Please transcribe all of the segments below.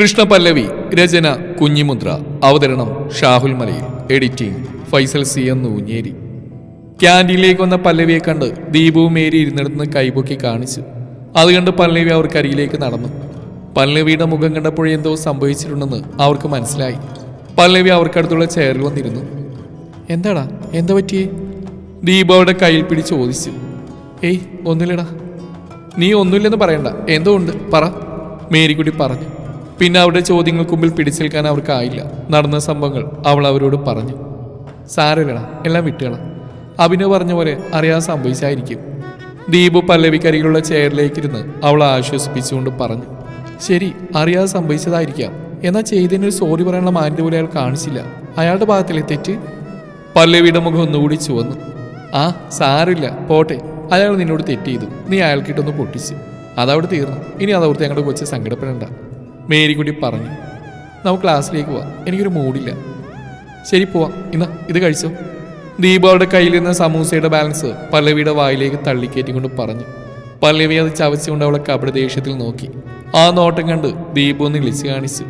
കൃഷ്ണ പല്ലവി രചന കുഞ്ഞിമുദ്ര. അവതരണം ഷാഹുൽ മലയിൽ. Editing Faisal C എന്ന് ഊഞ്ഞേരി ക്യാന്റീനിലേക്ക് വന്ന പല്ലവിയെ കണ്ട് ദീപവും മേരി ഇരുന്നിടത്തുനിന്ന് കൈപൊക്കി കാണിച്ചു. അത് കണ്ട് പല്ലവി അവർക്കരികിലേക്ക് നടന്നു. പല്ലവിയുടെ മുഖം കണ്ടപ്പോഴേ എന്തോ സംഭവിച്ചിട്ടുണ്ടെന്ന് അവർക്ക് മനസ്സിലായി. പല്ലവി അവർക്കടുത്തുള്ള ചെയറിൽ വന്നിരുന്നു. എന്താടാ? എന്താ പറ്റിയേ? ദീപ അവരുടെ കയ്യിൽ പിടിച്ച് ചോദിച്ചു. ഏയ് ഒന്നുമില്ലടാ. നീ ഒന്നുമില്ലെന്ന് പറയണ്ട. എന്തോ ഉണ്ട്? പറ. മേരിക്കുട്ടി പറഞ്ഞു. പിന്നെ അവരുടെ ചോദ്യങ്ങൾക്ക് മുമ്പിൽ പിടിച്ചു നിൽക്കാൻ അവർക്കായില്ല. നടന്ന സംഭവങ്ങൾ അവൾ അവരോട് പറഞ്ഞു. സാരമില്ലടാ എല്ലാം വിട്ടുകള. അഭിനവ് പറഞ്ഞ പോലെ അറിയാൻ സംഭവിച്ചായിരിക്കും. ദീപു പല്ലവിക്കരികിലുള്ള ചെയറിലേക്കിരുന്ന് അവൾ ആശ്വസിപ്പിച്ചുകൊണ്ട് പറഞ്ഞു. ശരി അറിയാതെ സംഭവിച്ചതായിരിക്കാം. എന്നാൽ ചെയ്തതിനൊരു സോറി പറയാനുള്ള മാന്യത പോലെ അയാൾ കാണിച്ചില്ല. അയാളുടെ ഭാഗത്തിലെ തെറ്റ്? പല്ലവിയുടെ മുഖം ഒന്നുകൂടി ചുവന്നു. ആ സാരില്ല പോട്ടെ. അയാൾ നിന്നോട് തെറ്റ് ചെയ്തു. നീ അയാൾക്കിട്ടൊന്ന് പൊട്ടിച്ചു. അതവിടെ തീർന്നു. ഇനി അതവിടുത്തെ ഞങ്ങളുടെ കൊച്ചു സങ്കടപ്പെടണ്ട. മേരിക്കുട്ടി പറഞ്ഞു. നമുക്ക് ക്ലാസ്സിലേക്ക് പോവാം. എനിക്കൊരു മൂടില്ല. ശരി പോവാം. ഇന്ന് ഇത് കഴിച്ചോ. ദീപ കയ്യിൽ കയ്യിലിരുന്ന സമൂസയുടെ ബാലൻസ് പല്ലവിയുടെ വായിലേക്ക് തള്ളിക്കയറ്റിക്കൊണ്ട് പറഞ്ഞു. പല്ലവി അത് ചവച്ചുകൊണ്ട് അവളെ കപട ദേഷ്യത്തിൽ നോക്കി. ആ നോട്ടം കണ്ട് ദീപു ഒന്ന് വിളിച്ചു കാണിച്ചു.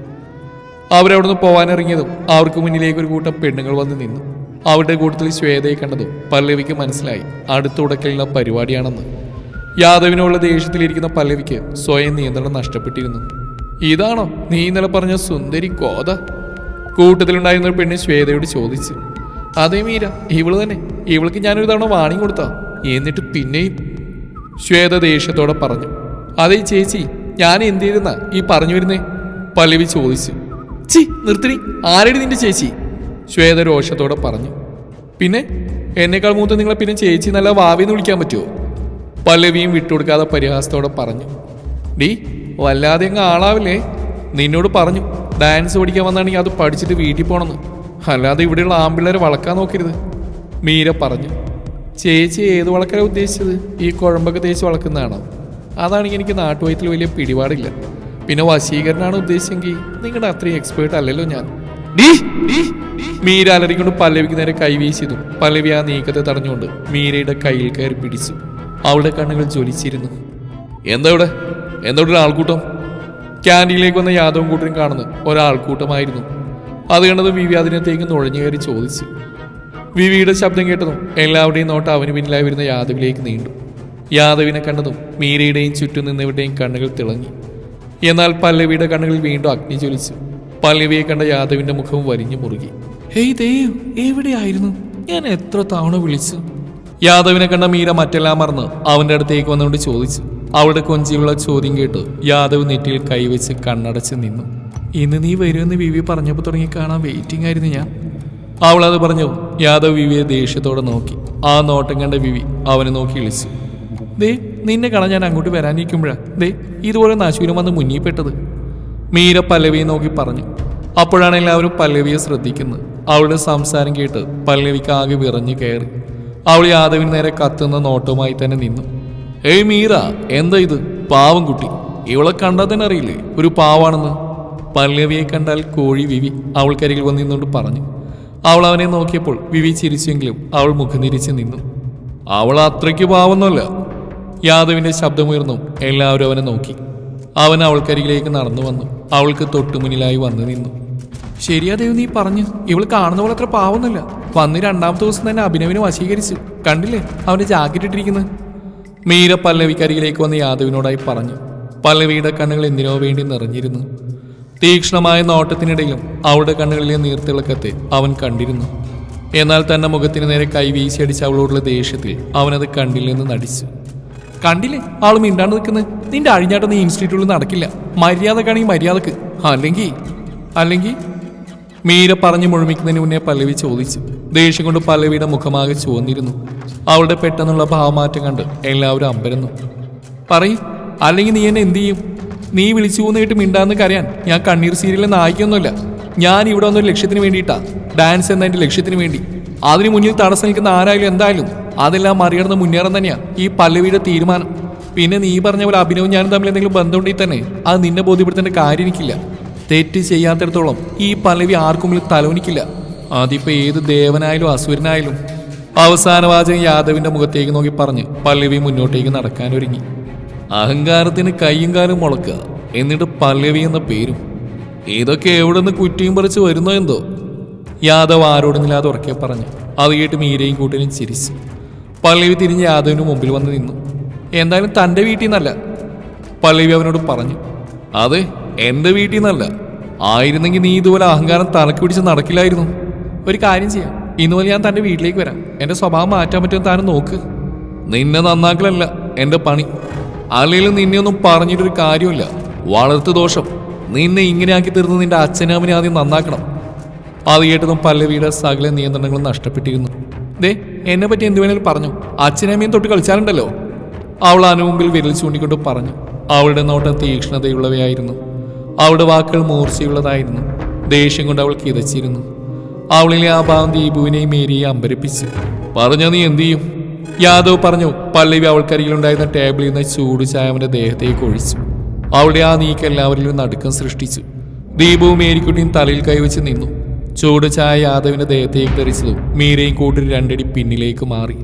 അവരവിടുന്ന് പോവാനിറങ്ങിയതും അവർക്ക് മുന്നിലേക്ക് ഒരു കൂട്ടം പെണ്ണുങ്ങൾ വന്ന് നിന്നു. അവരുടെ കൂട്ടത്തിൽ ശ്വേതയെ കണ്ടതും പല്ലവിക്ക് മനസ്സിലായി അടുത്ത ഉടക്കലുള്ള പരിപാടിയാണെന്ന്. യാദവിനുള്ള ദേഷ്യത്തിലിരിക്കുന്ന പല്ലവിക്ക് സ്വയം നിയന്ത്രണം നഷ്ടപ്പെട്ടിരുന്നു. ഇതാണോ നീ ഇന്നലെ പറഞ്ഞ സുന്ദരി കോത കൂട്ടത്തിലുണ്ടായിരുന്ന ഒരു പെണ്ണ് ശ്വേതയോട് ചോദിച്ചു അതേ മീര ഇവൾ തന്നെ. ഇവൾക്ക് ഞാനൊരു തവണ വാണിംഗ് കൊടുത്താ. എന്നിട്ട് പിന്നെയും. ശ്വേത ദേഷ്യത്തോടെ പറഞ്ഞു അതേ ചേച്ചി ഞാൻ എന്ത് ചെയ്തെന്നാ ഈ പറഞ്ഞു വരുന്നേ? പല്ലവി ചോദിച്ചു ചി നിർത്തിനി ആരടി നിന്റെ ചേച്ചി? ശ്വേത രോഷത്തോടെ പറഞ്ഞു പിന്നെ എന്നേക്കാൾ മൂത്ത് നിങ്ങളെ പിന്നെ ചേച്ചി നല്ല വാവിന്ന് വിളിക്കാൻ പറ്റുമോ പല്ലവിയും വിട്ടുകൊടുക്കാതെ പരിഹാസത്തോടെ പറഞ്ഞു ഡീ വല്ലാതെ അങ്ങ് ആളാവില്ലേ? നിന്നോട് പറഞ്ഞു ഡാൻസ് പഠിക്കാൻ വന്നാണെങ്കിൽ അത് പഠിച്ചിട്ട് വീട്ടിൽ പോകണമെന്ന്. അല്ലാതെ ഇവിടെയുള്ള ആമ്പിള്ളേരെ വളക്കാൻ നോക്കരുത്. മീര പറഞ്ഞു ചേച്ചി ഏത് വളക്കല ഉദ്ദേശിച്ചത്? ഈ കുഴമ്പൊക്കെ തേച്ച് വളക്കുന്നതാണോ? അതാണെങ്കിൽ എനിക്ക് നാട്ടുവയത്തിൽ വലിയ പിടിപാടില്ല. പിന്നെ വശീകരണമാണ് ഉദ്ദേശിച്ചെങ്കിൽ നിങ്ങളുടെ അത്രയും എക്സ്പേർട്ട് അല്ലല്ലോ ഞാൻ. മീര അലറിക്കൊണ്ട് പല്ലവിക്ക് നേരെ കൈവീശിയതും പല്ലവി ആ നീക്കത്തെ തടഞ്ഞുകൊണ്ട് മീരയുടെ കയ്യിൽ കയറി പിടിച്ചു. അവളുടെ കണ്ണുകൾ ജ്വലിച്ചിരുന്നു. എന്താ ഇവിടെ? ഒരു ആൾക്കൂട്ടം? ക്യാന്റീനിലേക്ക് വന്ന യാദവും കൂട്ടരും കാണുന്ന ഒരാൾക്കൂട്ടമായിരുന്നു. അത് കണ്ടത് വിവി അതിനകത്തേക്ക് നുഴഞ്ഞു കയറി ചോദിച്ചു. വിവിയുടെ ശബ്ദം കേട്ടതും എല്ലാവരുടെയും നോട്ട് അവന് പിന്നിലായി വരുന്ന യാദവിലേക്ക് നീണ്ടു. യാദവിനെ കണ്ടതും മീരയുടെയും ചുറ്റും നിന്നവരുടെയും കണ്ണുകൾ തിളങ്ങി. എന്നാൽ പല്ലവിയുടെ കണ്ണുകൾ വീണ്ടും അഗ്നി ജ്വലിച്ചു. പല്ലവിയെ കണ്ട യാദവിന്റെ മുഖം വരിഞ്ഞു മുറുകി. ഹേയ് ദേവ് എവിടെയായിരുന്നു? ഞാൻ എത്ര തവണ വിളിച്ചു. യാദവിനെ കണ്ട മീര മറ്റെല്ലാം മറന്ന് അവന്റെ അടുത്തേക്ക് വന്നുകൊണ്ട് ചോദിച്ചു. അവളുടെ കൊഞ്ചിയുള്ള ചോദ്യം കേട്ട് യാദവ് നെറ്റിയിൽ കൈവച്ച് കണ്ണടച്ച് നിന്നു. ഇന്ന് നീ വരുമെന്ന് വിവി പറഞ്ഞപ്പോൾ തുടങ്ങി കാണാൻ വെയിറ്റിംഗ് ആയിരുന്നു ഞാൻ. അവൾ പറഞ്ഞു യാദവ് വിവിയെ ദേഷ്യത്തോടെ നോക്കി. ആ നോട്ടം കണ്ട വിവി അവനെ നോക്കി വിളിച്ചു ദേ നിന്നെ കാണാൻ ഞാൻ അങ്ങോട്ട് വരാനിരിക്കുമ്പോഴാ. ദേ ഇതുപോലെ നശൂരം വന്ന് മുന്നിപ്പെട്ടത് മീര പല്ലവിയെ നോക്കി പറഞ്ഞു. അപ്പോഴാണ് എല്ലാവരും പല്ലവിയെ ശ്രദ്ധിക്കുന്നത്. അവളുടെ സംസാരം കേട്ട് പല്ലവിക്ക് ആകെ വിറഞ്ഞു കയറി. അവൾ യാദവിന് നേരെ കത്തുന്ന നോട്ടവുമായി തന്നെ നിന്നു. ഏയ് മീര എന്താ ഇത്? പാവം കുട്ടി. ഇവളെ കണ്ടാൽ തന്നെ അറിയില്ലേ? ഒരു പാവാണെന്ന്. പല്ലവിയെ കണ്ടാൽ കോഴി വിവി അവൾക്കരികിൽ വന്നു നിന്നുകൊണ്ട് പറഞ്ഞു. അവൾ അവനെ നോക്കിയപ്പോൾ വിവി ചിരിച്ചെങ്കിലും അവൾ മുഖം തിരിച്ച് നിന്നു. അവൾ അത്രയ്ക്ക് പാവൊന്നുമല്ല. യാദവിന്റെ ശബ്ദമുയർന്നു എല്ലാവരും അവനെ നോക്കി. അവൻ അവൾക്കരികിലേക്ക് നടന്നു വന്നു. അവൾക്ക് തൊട്ടുമുന്നിലായി വന്നു നിന്നു. ശരിയാ ദേവ് നീ പറഞ്ഞു. ഇവൾ കാണുന്ന പോലെ അത്ര പാവൊന്നുമില്ല. വന്ന് രണ്ടാമത്തെ ദിവസം തന്നെ അഭിനവിനെ വശീകരിച്ചു. കണ്ടില്ലേ? അവന്റെ ജാക്കറ്റ് ഇട്ടിരിക്കുന്നത്. മീര പല്ലവിക്കരികിലേക്ക് വന്ന് യാദവിനോടായി പറഞ്ഞു പല്ലവിയുടെ കണ്ണുകൾ എന്തിനോ വേണ്ടി നിറഞ്ഞിരുന്നു. തീക്ഷ്ണമായ നോട്ടത്തിനിടയിലും അവളുടെ കണ്ണുകളിലെ നീർത്തിളക്കത്തെ അവൻ കണ്ടിരുന്നു. എന്നാൽ തന്റെ മുഖത്തിന് നേരെ കൈ വീശിയടിച്ച അവളോടുള്ള ദേഷ്യത്തിൽ അവനത് കണ്ടില്ലെന്ന് നടിച്ചു. കണ്ടില്ലേ? ആൾ മിണ്ടാണ്ട് നിൽക്കുന്നത് നിന്റെ അഴിഞ്ഞാട്ടം നീ ഇൻസ്റ്റിറ്റ്യൂട്ടിൽ നടക്കില്ല. മര്യാദക്കാണെങ്കിൽ മര്യാദയ്ക്ക്. അല്ലെങ്കിൽ അല്ലെങ്കിൽ മീര പറഞ്ഞു മുഴുമിക്കുന്നതിന് മുന്നേ പല്ലവി ചോദിച്ചു. ദേഷ്യം കൊണ്ട് പല്ലവിയുടെ മുഖമാകെ ചുവന്നിരുന്നു. അവളുടെ പെട്ടെന്നുള്ള ഭാവമാറ്റം കണ്ട് എല്ലാവരും അമ്പരുന്നു. പറയും അല്ലെങ്കിൽ നീ എന്നെ എന്തു ചെയ്യും? നീ വിളിച്ചു പോകുന്നിട്ട് മിണ്ടാന്ന് കരയാൻ ഞാൻ കണ്ണീർ സീരിയലിൽ നായിക്കൊന്നുമില്ല ഞാൻ ഇവിടെ വന്നൊരു ലക്ഷ്യത്തിന് വേണ്ടിയിട്ടാ. ഡാൻസ് എന്ന എന്റെ ലക്ഷ്യത്തിന് വേണ്ടി. അതിന് മുന്നിൽ തടസ്സം നിൽക്കുന്ന ആരായാലും എന്തായാലും അതെല്ലാം മറികടന്ന് മുന്നേറാൻ തന്നെയാ ഈ പല്ലവിയുടെ തീരുമാനം. പിന്നെ നീ പറഞ്ഞ പോലെ അഭിനവും ഞാനും തമ്മിൽ എന്തെങ്കിലും ബന്ധമുണ്ടെങ്കിൽ തന്നെ അത് നിന്നെ ബോധ്യപ്പെടുത്തേണ്ട കാര്യം എനിക്കില്ല. തെറ്റ് ചെയ്യാത്തിടത്തോളം ഈ പല്ലവി ആർക്കും തലോനിക്കില്ല. അതിപ്പോ ഏത് ദേവനായാലും അസുരനായാലും അവസാന വാചകം യാദവിന്റെ മുഖത്തേക്ക് നോക്കി പറഞ്ഞ് പല്ലവി മുന്നോട്ടേക്ക് നടക്കാൻ ഒരുങ്ങി. അഹങ്കാരത്തിന് കയ്യും കാലും മുളക്കുക എന്നിട്ട് പല്ലവി എന്ന പേരും. ഇതൊക്കെ എവിടെ നിന്ന് കുറ്റിയും പറിച്ച് വരുന്നോ എന്തോ? യാദവ് ആരോടുന്നില്ലാതെ ഉറക്കെ പറഞ്ഞു അത് കേട്ട് മീരയും കൂട്ടിനും ചിരിച്ചു. പല്ലവി തിരിഞ്ഞ് യാദവിന് മുമ്പിൽ വന്ന് നിന്നു. എന്തായാലും തന്റെ വീട്ടിൽ നിന്നല്ല. പല്ലവി അവനോട് പറഞ്ഞു അതെ എന്റെ വീട്ടിൽ നിന്നല്ല. ആയിരുന്നെങ്കിൽ നീ ഇതുപോലെ അഹങ്കാരം തലക്ക് പിടിച്ച് നടക്കില്ലായിരുന്നു. ഒരു കാര്യം ചെയ്യാം. ഇന്ന് മുതൽ ഞാൻ തന്റെ വീട്ടിലേക്ക് വരാം. എന്റെ സ്വഭാവം മാറ്റാൻ പറ്റുമെന്ന് താനും നോക്ക്. നിന്നെ നന്നാക്കലല്ല എന്റെ പണി. അല്ലെങ്കിലും നിന്നെ ഒന്നും പറഞ്ഞിട്ടൊരു കാര്യമില്ല വളർത്തു ദോഷം. നിന്നെ ഇങ്ങനെയാക്കി തീർന്ന് നിന്റെ അച്ഛനമ്മനെ ആദ്യം നന്നാക്കണം. അത് കേട്ടതും പല്ലവിയുടെ സകല നിയന്ത്രണങ്ങളും നഷ്ടപ്പെട്ടിരുന്നു. ദേ എന്നെ പറ്റി എന്ത് വേണേലും പറഞ്ഞു. അച്ഛനമ്മയും തൊട്ട് കളിച്ചാലുണ്ടല്ലോ. അവൾ അനുമുമ്പിൽ വിരൽ ചൂണ്ടിക്കൊണ്ട് പറഞ്ഞു. അവളുടെ നോട്ടം തീക്ഷ്ണതയുള്ളവയായിരുന്നു. അവളുടെ വാക്കുകൾ മൂർച്ചയുള്ളതായിരുന്നു. ദേഷ്യം കൊണ്ട് അവൾ കിതച്ചിരുന്നു. അവളിലെ ആ ഭാവം ദീപുവിനെയും മേരിയെ അമ്പരപ്പിച്ചു. പറഞ്ഞു നീ എന്തു ചെയ്യും? യാദവ് പറഞ്ഞു പല്ലവി അവൾക്കരികിലുണ്ടായിരുന്ന ടേബിളിൽ നിന്ന് ചൂട് ചായ ദേഹത്തേക്ക് ഒഴിച്ചു. അവളുടെ ആ നീക്ക് എല്ലാവരിലും നടുക്കം സൃഷ്ടിച്ചു. ദീപവും മേരിക്കുട്ടിയും തലയിൽ കൈവച്ച് നിന്നു. ചൂട് ചായ യാദവിന്റെ ദേഹത്തേക്ക് തെറിച്ചതും മീരയും കൂട്ടി രണ്ടടി പിന്നിലേക്ക് മാറി.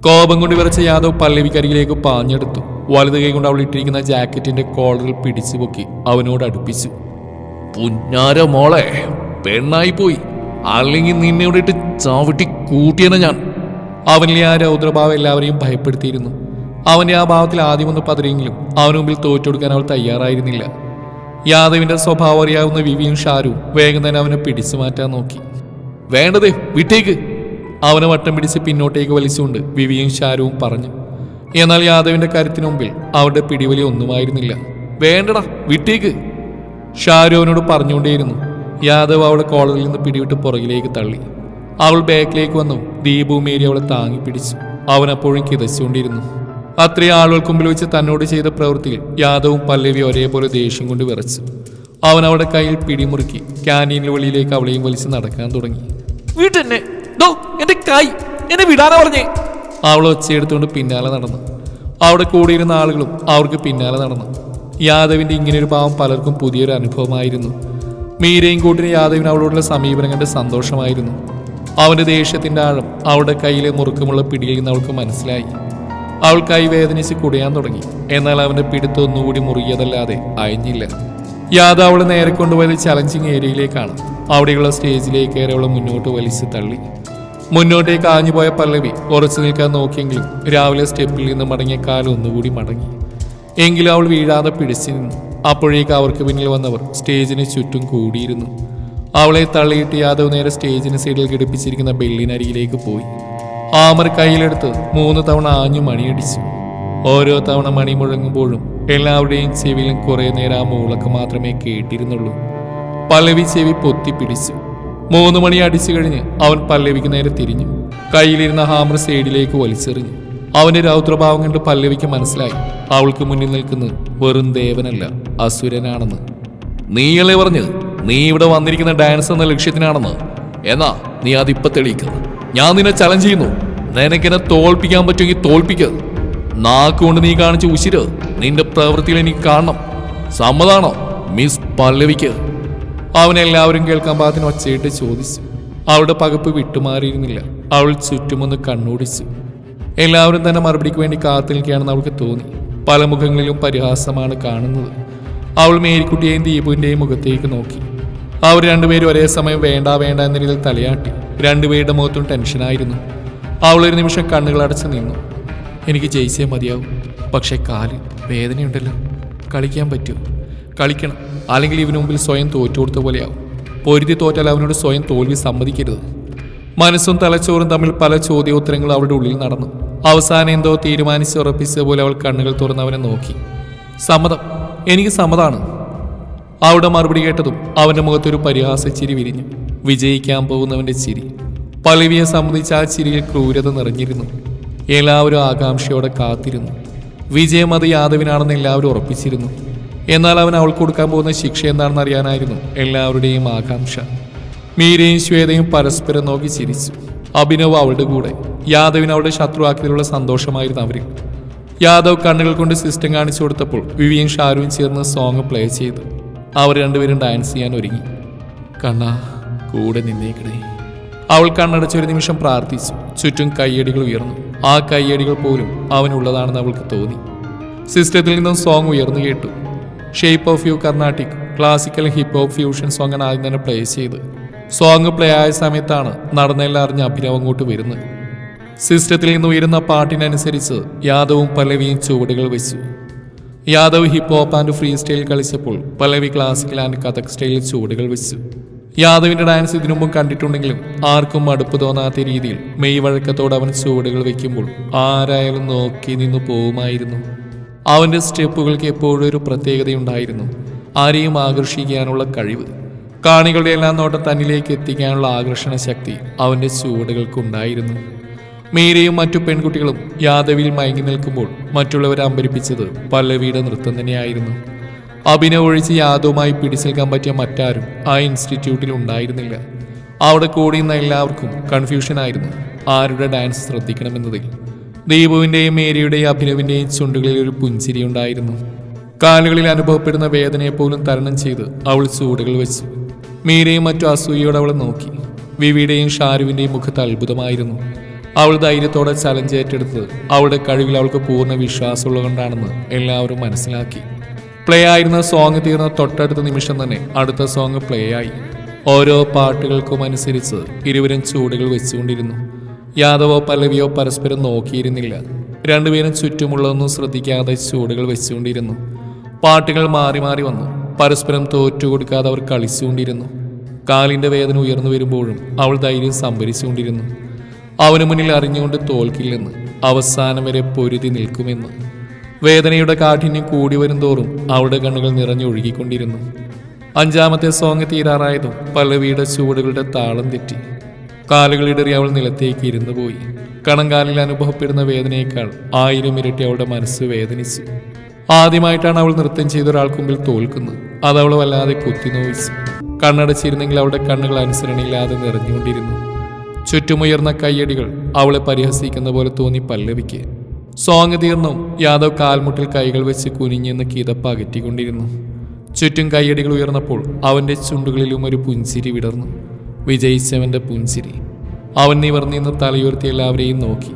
കോപം കൊണ്ട് വിറച്ച യാദവ് പല്ലവിക്കരികിലേക്ക് പാഞ്ഞെടുത്തു. വലത് കൈ കൊണ്ട് അവൾ ഇട്ടിരിക്കുന്ന ജാക്കറ്റിന്റെ കോളറിൽ പിടിച്ചു പൊക്കി അവനോട് അടുപ്പിച്ചു. പുന്നാര മോളെ പെണ്ണായി പോയി അല്ലെങ്കിൽ നിന്നെ ഇവിടെ ഇട്ട് ചവിട്ടി കൂട്ടിയെന്ന ഞാൻ. അവനിലെ ആ രൗദ്രഭാവം എല്ലാവരെയും ഭയപ്പെടുത്തിയിരുന്നു. അവന്റെ ആ ഭാവത്തിൽ ആദ്യമൊന്ന് പതറിയെങ്കിലും അവന് മുമ്പിൽ തോറ്റെടുക്കാൻ അവൾ തയ്യാറായിരുന്നില്ല. യാദവിന്റെ സ്വഭാവം അറിയാവുന്ന വിവിയും ഷാരും വേഗം തന്നെ അവനെ പിടിച്ചു മാറ്റാൻ നോക്കി. വേണ്ടത് വിട്ടേക്ക്. അവനെ വട്ടം പിടിച്ച് പിന്നോട്ടേക്ക് വലിച്ചുകൊണ്ട് വിവിയും ഷാരുവും പറഞ്ഞു. എന്നാൽ യാദവിന്റെ കാര്യത്തിന് മുമ്പിൽ അവരുടെ പിടിവലി ഒന്നുമായിരുന്നില്ല. വേണ്ടടാ വിട്ടേക്ക്. ഷാരു അവനോട് പറഞ്ഞുകൊണ്ടേയിരുന്നു. യാദവ് അവളെ കോളറിൽ നിന്ന് പിടിവിട്ട് പുറകിലേക്ക് തള്ളി. അവൾ ബാക്കിലേക്ക് വന്നു ദീപവും മേരി അവളെ താങ്ങി പിടിച്ചു. അവൻ അപ്പോഴും കിതച്ചുകൊണ്ടിരുന്നു. അത്രയും ആളുകൾക്ക് മുമ്പിൽ വെച്ച് തന്നോട് ചെയ്ത പ്രവൃത്തിയിൽ യാദവും പല്ലവി ഒരേപോലെ ദേഷ്യം കൊണ്ട് വിറച്ചു. അവൻ അവളുടെ കയ്യിൽ പിടിമുറുക്കി ക്യാന്റീനിൽ വെളിയിലേക്ക് അവളെയും വലിച്ച് നടക്കാൻ തുടങ്ങി. വീട്ടെന്നെ. എന്റെ കൈ. എന്നെ വിടാനാ പറഞ്ഞേ. അവൾ ഒച്ചയെടുത്തുകൊണ്ട് പിന്നാലെ നടന്നു. അവിടെ കൂടിയിരുന്ന ആളുകളും അവർക്ക് പിന്നാലെ നടന്നു. യാദവിന്റെ ഇങ്ങനെയൊരു ഭാവം പലർക്കും പുതിയൊരു അനുഭവമായിരുന്നു. മീരയും കൂട്ടിന് യാദവിന് അവളോടുള്ള സമീപനം കണ്ട് സന്തോഷമായിരുന്നു. അവന്റെ ദേഷ്യത്തിന്റെ ആഴം അവളുടെ കയ്യിലെ മുറുക്കമുള്ള പിടിയിൽ നിന്ന് അവൾക്ക് മനസ്സിലായി. അവൾ കൈ വേദനിച്ച് കുടയാൻ തുടങ്ങി. എന്നാൽ അവന്റെ പിടുത്തം ഒന്നുകൂടി മുറുകിയതല്ലാതെ അയഞ്ഞില്ല. യാദവ് അവളെ നേരെ കൊണ്ടുപോയത് ചലഞ്ചിങ് ഏരിയയിലേക്കാണ് അവിടെയുള്ള സ്റ്റേജിലേക്ക് കയറി അവളെ മുന്നോട്ട് വലിച്ചു തള്ളി. മുന്നോട്ടേക്ക് ആഞ്ഞുപോയ പല്ലവി ഉറച്ചു നിൽക്കാൻ നോക്കിയെങ്കിലും രാവിലെ സ്റ്റെപ്പിൽ നിന്ന് മടങ്ങിയ കാലം ഒന്നുകൂടി മടങ്ങി. എങ്കിലും അവൾ വീഴാതെ പിടിച്ചു നിന്നു. അപ്പോഴേക്ക് അവർക്ക് പിന്നിൽ വന്നവർ സ്റ്റേജിന് ചുറ്റും കൂടിയിരുന്നു. അവളെ തള്ളിയിട്ട് യാദവ് നേരെ സ്റ്റേജിന് സൈഡിൽ ഘടിപ്പിച്ചിരിക്കുന്ന ബെല്ലിനരികിലേക്ക് പോയി. ആമർ കയ്യിലെടുത്ത് മൂന്ന് തവണ ആഞ്ഞു മണിയടിച്ചു. ഓരോ തവണ മണി മുഴങ്ങുമ്പോഴും എല്ലാവരുടെയും ചെവിയിലും കുറേ നേരം ആ മൂളക്ക് മാത്രമേ കേട്ടിരുന്നുള്ളൂ. പല്ലവി ചെവി പൊത്തിപ്പിടിച്ചു മൂന്ന് മണി അടിച്ചു കഴിഞ്ഞ് അവൻ പല്ലവിക്ക് നേരെ തിരിഞ്ഞു. കയ്യിലിരുന്ന ഹാമർ സൈഡിലേക്ക് വലിച്ചെറിഞ്ഞു. അവന്റെ രൗദ്രഭാവം കണ്ട് പല്ലവിക്ക് മനസ്സിലായി. അവൾക്ക് മുന്നിൽ നിൽക്കുന്നത് വെറും ദേവനല്ല അസുരനാണെന്ന്. നീയല്ലേ പറഞ്ഞത്? നീ ഇവിടെ വന്നിരിക്കുന്ന ഡാൻസ് എന്ന ലക്ഷ്യത്തിനാണെന്ന്. എന്നാ നീ അതിപ്പ തെളിയിക്കുന്നു ഞാൻ നിന്നെ ചലഞ്ച് ചെയ്യുന്നു. നിനക്കെന്നെ തോൽപ്പിക്കാൻ പറ്റുമെങ്കിൽ തോൽപ്പിക്ക. നാക്കുകൊണ്ട് നീ കാണിച്ച ഉശിര് നിന്റെ പ്രവൃത്തിയിൽ എനിക്ക് കാണണം. സമ്മതാണോ? മിസ് പല്ലവിക്ക്. അവനെല്ലാവരും കേൾക്കാൻ പാകത്തിന് ഒച്ചയിട്ട് ചോദിച്ചു. അവളുടെ പകപ്പ് വിട്ടുമാറിയിരുന്നില്ല. അവൾ ചുറ്റുമൊന്ന് കണ്ണോടിച്ചു. എല്ലാവരും തന്നെ മറുപടിക്ക് വേണ്ടി കാത്തു നിൽക്കുകയാണെന്ന് അവൾക്ക് തോന്നി. പല മുഖങ്ങളിലും പരിഹാസമാണ് കാണുന്നത്. അവൾ മേരിക്കുട്ടിയെയും ദീപുവിന്റെയും മുഖത്തേക്ക് നോക്കി. അവർ രണ്ടുപേരും ഒരേ സമയം വേണ്ട വേണ്ട എന്ന രീതിയിൽ തലയാട്ടി. രണ്ടുപേരുടെ മുഖത്തും ടെൻഷനായിരുന്നു അവൾ ഒരു നിമിഷം കണ്ണുകൾ അടച്ച് നിന്നു. എനിക്ക് ജയിച്ചേ മതിയാവും. പക്ഷേ കാൽ വേദനയുണ്ടല്ലോ. കളിക്കാൻ പറ്റുമോ? കളിക്കണം. അല്ലെങ്കിൽ ഇവന് മുമ്പിൽ സ്വയം തോറ്റു കൊടുത്ത പോലെയാവും. പൊരുതി തോറ്റാൽ അവനോട് സ്വയം തോൽവി സമ്മതിക്കരുത്. മനസ്സും തലച്ചോറും തമ്മിൽ പല ചോദ്യോത്തരങ്ങളും അവളുടെ ഉള്ളിൽ നടന്നു. അവസാനം എന്തോ തീരുമാനിച്ച് ഉറപ്പിച്ച പോലെ അവൾ കണ്ണുകൾ തുറന്നവനെ നോക്കി. സമ്മതം. എനിക്ക് സമ്മതാണ്. അവളുടെ മറുപടി കേട്ടതും അവന്റെ മുഖത്തൊരു പരിഹാസ ചിരി വിരിഞ്ഞു. വിജയിക്കാൻ പോകുന്നവന്റെ ചിരി. പലവിയെ സംബന്ധിച്ച് ആ ചിരിയിൽ ക്രൂരത നിറഞ്ഞിരുന്നു. എല്ലാവരും ആകാംക്ഷയോടെ കാത്തിരുന്നു. വിജയം അത് യാദവിനാണെന്ന് എല്ലാവരും ഉറപ്പിച്ചിരുന്നു. എന്നാൽ അവൻ അവൾക്ക് കൊടുക്കാൻ പോകുന്ന ശിക്ഷ എന്താണെന്ന് അറിയാനായിരുന്നു എല്ലാവരുടെയും ആകാംക്ഷ. മീരയും ശ്വേതയും പരസ്പരം നോക്കി ചിരിച്ചു. അഭിനവ് അവളുടെ കൂടെ. യാദവിന് അവളുടെ ശത്രുവാക്കിയതിലുള്ള സന്തോഷമായിരുന്നു അവരിൽ യാദവ് കണ്ണുകൾ കൊണ്ട് സിസ്റ്റം കാണിച്ചു കൊടുത്തപ്പോൾ വിവിയും ഷാരുവും ചേർന്ന് സോങ് പ്ലേ ചെയ്തു. അവർ രണ്ടുപേരും ഡാൻസ് ചെയ്യാൻ ഒരുങ്ങി. കണ്ണ കൂടെ നിന്നേക്കണേ. അവൾ കണ്ണടച്ച ഒരു നിമിഷം പ്രാർത്ഥിച്ചു. ചുറ്റും കയ്യടികൾ ഉയർന്നു. ആ കയ്യടികൾ പോലും അവനുള്ളതാണെന്ന് അവൾക്ക് തോന്നി. സിസ്റ്റത്തിൽ നിന്നും സോങ് ഉയർന്നു കേട്ടു. Shape of you Carnatic classical hip hop fusion സോങ്ങാണ് ആദ്യം തന്നെ പ്ലേ ചെയ്ത് സോങ് പ്ലേ ആയ സമയത്താണ് നടന്നെല്ലാം അറിഞ്ഞ് അഭിനവ് അങ്ങോട്ട് വരുന്നത്. സിസ്റ്റത്തിൽ നിന്ന് ഉയരുന്ന പാട്ടിനനുസരിച്ച് യാദവും പല്ലവിയും ചുവടുകൾ വെച്ചു. Yadav hip hop and freestyle കളിച്ചപ്പോൾ Pallavi classical and Kathak സ്റ്റൈലിൽ ചുവടുകൾ വെച്ചു. യാദവിന്റെ ഡാൻസ് ഇതിനു മുമ്പ് കണ്ടിട്ടുണ്ടെങ്കിലും ആർക്കും അടുപ്പ് തോന്നാത്ത രീതിയിൽ മെയ് വഴക്കത്തോടെ അവൻ ചുവടുകൾ വെക്കുമ്പോൾ ആരായാലും നോക്കി നിന്ന് പോവുമായിരുന്നു. അവന്റെ സ്റ്റെപ്പുകൾക്ക് എപ്പോഴും ഒരു പ്രത്യേകതയുണ്ടായിരുന്നു. ആരെയും ആകർഷിക്കാനുള്ള കഴിവ്. കാണികളുടെ എല്ലാം നോട്ടം തന്നിലേക്ക് എത്തിക്കാനുള്ള ആകർഷണ ശക്തി അവന്റെ ചുവടുകൾക്കുണ്ടായിരുന്നു. മീരയും മറ്റു പെൺകുട്ടികളും യാദവിൽ മയങ്ങി നിൽക്കുമ്പോൾ മറ്റുള്ളവരെ അമ്പരിപ്പിച്ചത് പല്ലവിയുടെ നൃത്തം തന്നെയായിരുന്നു. അഭിനവ് ഒഴിച്ച് യാദവുമായി പിടിച്ചേൽക്കാൻ പറ്റിയ മറ്റാരും ആ ഇൻസ്റ്റിറ്റ്യൂട്ടിൽ ഉണ്ടായിരുന്നില്ല. അവിടെ കൂടിയുന്ന എല്ലാവർക്കും കൺഫ്യൂഷനായിരുന്നു ആരുടെ ഡാൻസ് ശ്രദ്ധിക്കണമെന്നതിൽ. ദീപുവിന്റെയും മേരിയുടെയും അഭിനവിന്റെയും ചുണ്ടുകളിൽ ഒരു പുഞ്ചിരി ഉണ്ടായിരുന്നു. കാലുകളിൽ അനുഭവപ്പെടുന്ന വേദനയെപ്പോലും തരണം ചെയ്ത് അവൾ ചൂടുകൾ വെച്ചു. മീരയും മറ്റു അസൂയയോടെ അവളെ നോക്കി. വിവിയുടെയും ഷാരുവിന്റെയും മുഖത്ത് അത്ഭുതമായിരുന്നു. അവൾ ധൈര്യത്തോടെ ചലഞ്ച് ഏറ്റെടുത്തത് അവളുടെ കഴിവിൽ അവൾക്ക് പൂർണ വിശ്വാസമുള്ളതുകൊണ്ടാണെന്ന് എല്ലാവരും മനസ്സിലാക്കി. പ്ലേ ആയിരുന്ന സോങ് തീർന്ന തൊട്ടടുത്ത നിമിഷം തന്നെ അടുത്ത സോങ് പ്ലേ ആയി. ഓരോ പാട്ടുകൾക്കും അനുസരിച്ച് ഇരുവരും ചൂടുകൾ വെച്ചുകൊണ്ടിരുന്നു. യാദവോ പല്ലവിയോ പരസ്പരം നോക്കിയിരുന്നില്ല. രണ്ടുപേരും ചുറ്റുമുള്ളതൊന്നും ശ്രദ്ധിക്കാതെ ചൂടുകൾ വെച്ചുകൊണ്ടിരുന്നു. പാട്ടുകൾ മാറി മാറി വന്നു. പരസ്പരം തോറ്റുകൊടുക്കാതെ അവർ കളിച്ചുകൊണ്ടിരുന്നു. കാലിന്റെ വേദന ഉയർന്നു വരുമ്പോഴും അവൾ ധൈര്യം സംഭരിച്ചുകൊണ്ടിരുന്നു. അവന് മുന്നിൽ അറിഞ്ഞുകൊണ്ട് തോൽക്കില്ലെന്ന് അവസാനം വരെ പൊരുതി നിൽക്കുമെന്ന്. വേദനയുടെ കാഠിന്യം കൂടി വരുംതോറും അവളുടെ കണ്ണുകൾ നിറഞ്ഞൊഴുകിക്കൊണ്ടിരുന്നു. അഞ്ചാമത്തെ സോങ് തീരാറായതും പല്ലവിയുടെ ചുവടുകളുടെ താളം തെറ്റി. കാലുകളിടറി അവൾ നിലത്തേക്ക് ഇരുന്നു പോയി. കണങ്കാലിൽ അനുഭവപ്പെടുന്ന വേദനയേക്കാൾ ആയിരം ഇരട്ടി അവളുടെ മനസ്സ് വേദനിച്ചു. ആദ്യമായിട്ടാണ് അവൾ നൃത്തം ചെയ്ത ഒരാൾക്ക് മുമ്പിൽ തോൽക്കുന്നത്. അത് അവൾ വല്ലാതെ കുത്തിനോവിച്ചു കണ്ണടച്ചിരുന്നെങ്കിൽ അവളുടെ കണ്ണുകൾ അനുസരണയില്ലാതെ നിറഞ്ഞുകൊണ്ടിരുന്നു. ചുറ്റുമുയർന്ന കയ്യടികൾ അവളെ പരിഹസിക്കുന്ന പോലെ തോന്നി പല്ലവിക്ക്. സോങ് തീർന്നും യാദവ് കാൽമുട്ടിൽ കൈകൾ വെച്ച് കുനിഞ്ഞെന്ന് കിതപ്പ് അകറ്റിക്കൊണ്ടിരുന്നു. ചുറ്റും കയ്യടികൾ ഉയർന്നപ്പോൾ അവന്റെ ചുണ്ടുകളിലും ഒരു പുഞ്ചിരി വിടർന്നു. വിജയിച്ചവന്റെ പുഞ്ചിരി. അവൻ നിവർന്നിന്ന് തലയുയർത്തി എല്ലാവരെയും നോക്കി.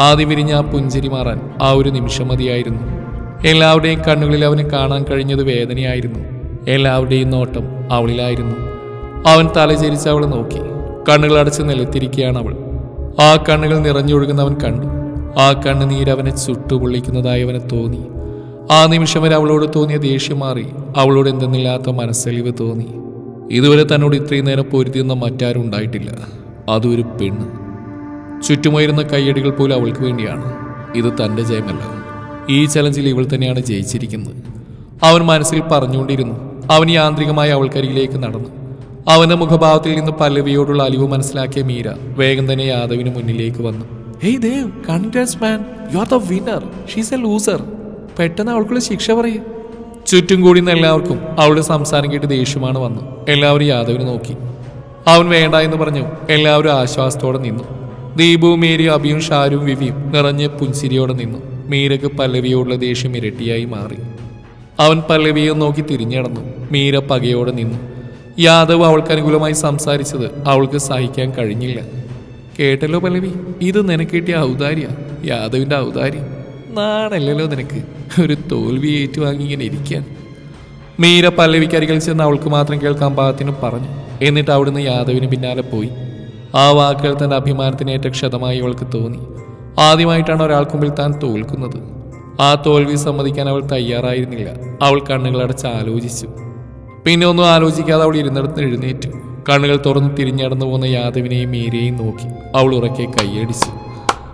ആദ്യം വിരിഞ്ഞ ആ പുഞ്ചിരി മാറാൻ ആ ഒരു നിമിഷം മതിയായിരുന്നു. എല്ലാവരുടെയും കണ്ണുകളിൽ അവന് കാണാൻ കഴിഞ്ഞത് വേദനയായിരുന്നു. എല്ലാവരുടെയും നോട്ടം അവളിലായിരുന്നു. അവൻ തലചരിച്ച് അവളെ നോക്കി. കണ്ണുകൾ അടച്ച് നിലത്തിരിക്കുകയാണ് അവൾ. ആ കണ്ണുകൾ നിറഞ്ഞൊഴുകുന്നവൻ കണ്ടു. ആ കണ്ണുനീര് അവനെ ചുട്ടുപൊള്ളിക്കുന്നതായി അവന് തോന്നി. ആ നിമിഷം വരെ അവളോട് തോന്നിയ ദേഷ്യം മാറി. അവളോട് എന്തെന്നില്ലാത്ത മനസ്സലിവ് തോന്നി. ഇതുവരെ തന്നോട് ഇത്രയും നേരം പൊരുതിയെന്ന മറ്റാരും ഉണ്ടായിട്ടില്ല. അതൊരു പെണ്ണ്. ചുറ്റുമായിരുന്ന കയ്യടികൾ പോലും അവൾക്ക് വേണ്ടിയാണ്. ഇത് തന്റെ ജയമല്ല. ഈ ചലഞ്ചിൽ ഇവൾ തന്നെയാണ് ജയിച്ചിരിക്കുന്നത്. അവൻ മനസ്സിൽ പറഞ്ഞുകൊണ്ടിരുന്നു. അവൻ യാന്ത്രികമായി അവൾക്കരികിലേക്ക് നടന്നു. അവന്റെ മുഖഭാവത്തിൽ നിന്ന് പല്ലവിയോടുള്ള അലിവ് മനസ്സിലാക്കിയ മീര വേഗം തന്നെ യാദവിന് മുന്നിലേക്ക് വന്നു. Hey Dev congrats man you are the winner she's a loser പെട്ടെന്ന് അവൾക്കുള്ള ശിക്ഷ പറയൂ. ചുറ്റും കൂടി നിന്ന് എല്ലാവർക്കും അവളുടെ സംസാരം കേട്ട് ദേഷ്യമാണ് വന്നു എല്ലാവരും യാദവിനെ നോക്കി. അവൻ വേണ്ട എന്ന് പറഞ്ഞു എല്ലാവരും ആശ്വാസത്തോടെ നിന്നു. ദീപുവും മേരിയും അബിയും ഷാരും വിവിയും നിറഞ്ഞ് പുഞ്ചിരിയോടെ നിന്നു. മീരക്ക് പല്ലവിയോടുള്ള ദേഷ്യം ഇരട്ടിയായി മാറി. അവൻ പല്ലവിയെ നോക്കി തിരിഞ്ഞടന്നു മീര പകയോടെ നിന്നു. യാദവ് അവൾക്ക് അനുകൂലമായി സംസാരിച്ചത് അവൾക്ക് സഹിക്കാൻ കഴിഞ്ഞില്ല. കേട്ടല്ലോ പല്ലവി ഇത് നിനക്കിട്ടിയ ഔദാര്യ. യാദവിന്റെ ഔദാര്യം. നാണല്ലല്ലോ നിനക്ക്. ഒരു തോൽവി ഏറ്റുവാങ്ങി ഇങ്ങനെ ഇരിക്കാൻ. മീര പല്ലവിക്കരികിൽ ചെന്ന് അവൾക്ക് മാത്രം കേൾക്കാൻ പാകത്തിന് പറഞ്ഞു. എന്നിട്ട് അവിടുന്ന് യാദവിന് പിന്നാലെ പോയി. ആ വാക്കുകൾ തന്റെ അഭിമാനത്തിനേറ്റ ക്ഷതമായി അവൾക്ക് തോന്നി. ആദ്യമായിട്ടാണ് ഒരാൾക്ക് മുമ്പിൽ താൻ തോൽക്കുന്നത്. ആ തോൽവി സമ്മതിക്കാൻ അവൾ തയ്യാറായിരുന്നില്ല. അവൾ കണ്ണുകളടച്ച് ആലോചിച്ചു. പിന്നെ ഒന്നും ആലോചിക്കാതെ അവൾ ഇരുന്നിടത്ത് എഴുന്നേറ്റു. കണ്ണുകൾ തുറന്ന് തിരിഞ്ഞടന്നു പോകുന്ന യാദവിനെയും മീരയെയും നോക്കി. അവൾ ഉറക്കെ കൈയടിച്ചു.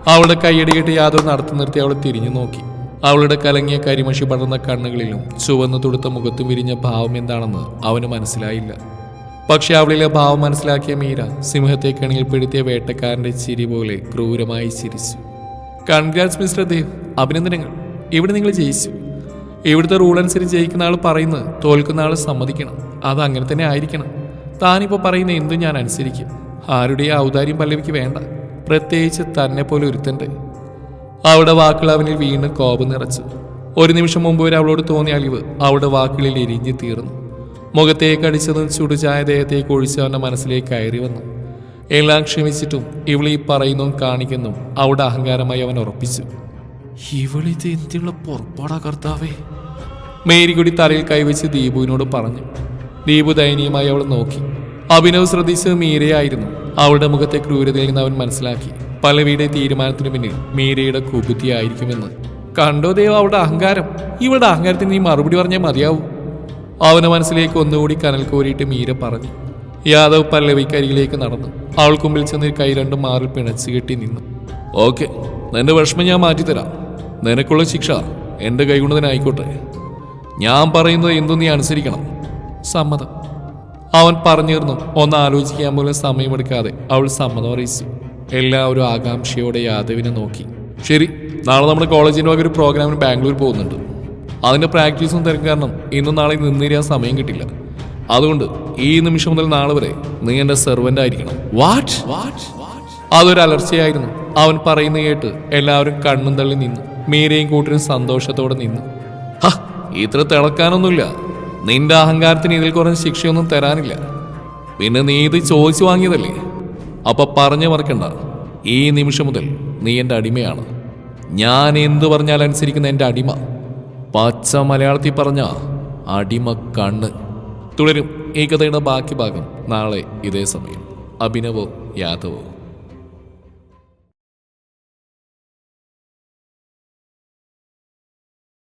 അവളുടെ കൈയടി കേട്ട് യാദവ് നടത്തി നിർത്തി അവൾ തിരിഞ്ഞു നോക്കി. അവളുടെ കലങ്ങിയ കരിമഷി പടർന്ന കണ്ണുകളിലും ചുവന്ന് തുടുത്ത മുഖത്തും വിരിഞ്ഞ ഭാവം എന്താണെന്ന് അവന് മനസ്സിലായില്ല. പക്ഷെ അവളിലെ ഭാവം മനസ്സിലാക്കിയ മീര സിംഹത്തെ കണിയിൽപ്പെടുത്തിയ വേട്ടക്കാരന്റെ ചിരി പോലെ ക്രൂരമായി ചിരിച്ചു. Congrats mister Dev. അഭിനന്ദനങ്ങൾ. ഇവിടെ നിങ്ങൾ ജയിച്ചു. ഇവിടുത്തെ റൂൾ അനുസരിച്ച് ജയിക്കുന്ന ആൾ പറയുന്നത് തോൽക്കുന്ന ആൾ സമ്മതിക്കണം. അത് അങ്ങനെ തന്നെ ആയിരിക്കണം. താനിപ്പോൾ പറയുന്ന എന്തും ഞാൻ അനുസരിക്കും. ആരുടെയും ഔദാര്യം പല്ലവിക്ക് വേണ്ട. പ്രത്യേകിച്ച് തന്നെ പോലെ ഒരുത്തന്റെ അവളുടെ വാക്കുകൾ അവനിൽ വീണ്ടും കോപം നിറച്ചു. ഒരു നിമിഷം മുമ്പ് വരെ അവളോട് തോന്നിയ അലിവ് അവളുടെ വാക്കുകളിൽ എരിഞ്ഞു തീർന്നു. മുഖത്തേക്ക് അടിച്ചതും ചുടുചായ ദേഹത്തേക്ക് ഒഴിച്ച് അവന്റെ മനസ്സിലേക്ക് കയറി വന്നു. എല്ലാം ക്ഷമിച്ചിട്ടും ഇവളീ പറയുന്നു കാണിക്കുന്നു അവിടെ അഹങ്കാരമായി അവൻ ഉറപ്പിച്ചു. ഇവളിത് എന്തിനുള്ള പുറപ്പാടാ കർത്താവേ? മേരിക്കുടി തലയിൽ കൈവച്ച് ദീപുവിനോട് പറഞ്ഞു. ദീപു ദയനീയമായി അവൾ നോക്കി. അഭിനവ് ശ്രദ്ധിച്ചത് മീരയായിരുന്നു. അവളുടെ മുഖത്തെ ക്രൂരതയിൽ നിന്ന് അവൻ മനസ്സിലാക്കി. പലവിയുടെ തീരുമാനത്തിന് പിന്നിൽ മീരയുടെ കുബുദ്ധിയായിരിക്കുമെന്ന് കണ്ടോ ദൈവം അവളുടെ അഹങ്കാരം? ഇവളുടെ അഹങ്കാരത്തിന് നീ മറുപടി പറഞ്ഞാൽ മതിയാവും. അവന് മനസ്സിലേക്ക് ഒന്നുകൂടി കനൽ കോരിയിട്ട് മീര പറഞ്ഞു. യാദവ് പല്ലവിക്കരികിലേക്ക് നടന്നു. അവൾക്ക് മുമ്പിൽ ചെന്ന് കൈ രണ്ടും മാറിൽ പിണച്ച് കെട്ടി നിന്നു. ഓക്കെ നിന്റെ വിഷമം ഞാൻ മാറ്റിത്തരാം. നിനക്കുള്ള ശിക്ഷ എന്റെ കൈകൊണ്ട് തന്നെ ആയിക്കോട്ടെ. ഞാൻ പറയുന്നത് എന്തും നീ അനുസരിക്കണം. സമ്മതം. അവൻ പറഞ്ഞിരുന്നു ഒന്ന് ആലോചിക്കാൻ പോലും സമയമെടുക്കാതെ അവൾ സമ്മതം അറിയിച്ചു. എല്ലാവരും ആകാംക്ഷയോടെ യാദവിനെ നോക്കി. ശരി നാളെ നമ്മുടെ കോളേജിന്റെ വക ഒരു പ്രോഗ്രാമിന് ബാംഗ്ലൂർ പോകുന്നുണ്ട്. അതിന്റെ പ്രാക്ടീസും തിരക്കും കാരണം ഇന്നും നാളെ നിന്നിരിക്കാൻ സമയം കിട്ടില്ല. അതുകൊണ്ട് ഈ നിമിഷം മുതൽ നാളെ വരെ നീ എന്റെ സെർവന്റ് ആയിരിക്കണം. വാട്ട് അതൊരു അലർച്ചയായിരുന്നു. അവൻ പറയുന്ന കേട്ട് എല്ലാവരും കണ്ണും തള്ളി നിന്നു. മീരയും കൂട്ടിനും സന്തോഷത്തോടെ നിന്നു. ഹ, ഇത്ര തിളക്കാനൊന്നുമില്ല. നിന്റെ അഹങ്കാരത്തിന് ഇതിൽ കുറഞ്ഞ ശിക്ഷയൊന്നും തരാനില്ല. പിന്നെ നീ ഇത് ചോദിച്ചു വാങ്ങിയതല്ലേ? അപ്പൊ പറഞ്ഞു മറക്കണ്ട. ഈ നിമിഷം മുതൽ നീ എന്റെ അടിമയാണ്. ഞാൻ എന്തു പറഞ്ഞാൽ അനുസരിക്കുന്ന എന്റെ അടിമ. പച്ച മലയാളത്തിൽ പറഞ്ഞ അടിമ കണ്ണ്. തുടരും. ഈ കഥയുടെ ബാക്കി ഭാഗം നാളെ ഇതേ സമയം. അഭിനവോ യാദവോ.